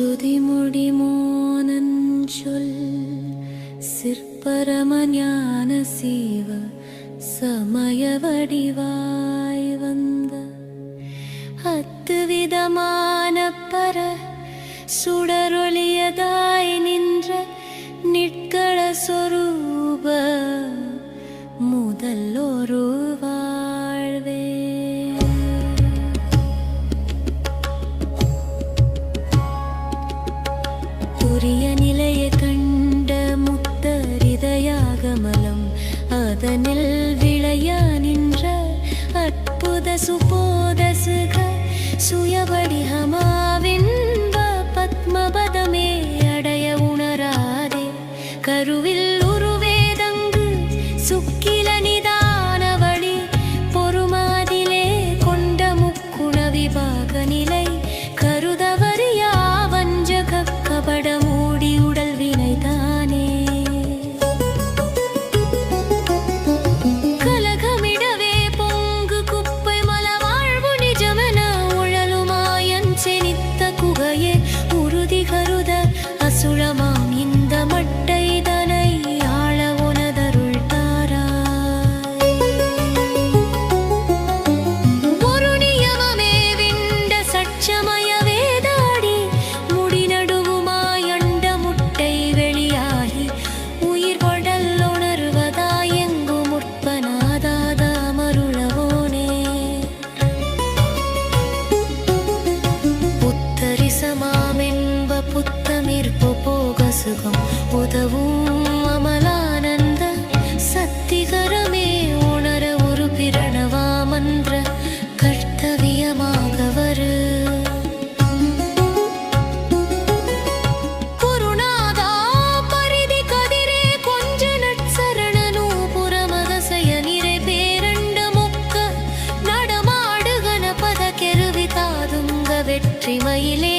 சுருதி முடி மோனஞ்சொல் சிற்பரம ஞான சீவ சமய வடிவாய் வந்த. அத்து விதமான பர சுடரொளியதாய் நின்ற நிற்கள சொரூப. முதல்லோரோ சூரிய நிலைய கண்ட முத்தரிதயாகமலம் அதனில் விளையா நின்ற அற்புத சுபோத சுக சுயவடிகமாவின்ப பத்மபதமே அடைய உணராதே. கருவில் உருவேதங்கு சுக்கி உழலுமாயன் செனித்த குகையே உறுதி கருத சுகம் உதவும் அமலானந்த சத்திகரமே உணர ஒரு பிரணவாமன்ற கர்த்தவியமாக வரு கொஞ்ச கெருவி தாதுங்க வெற்றி மயிலே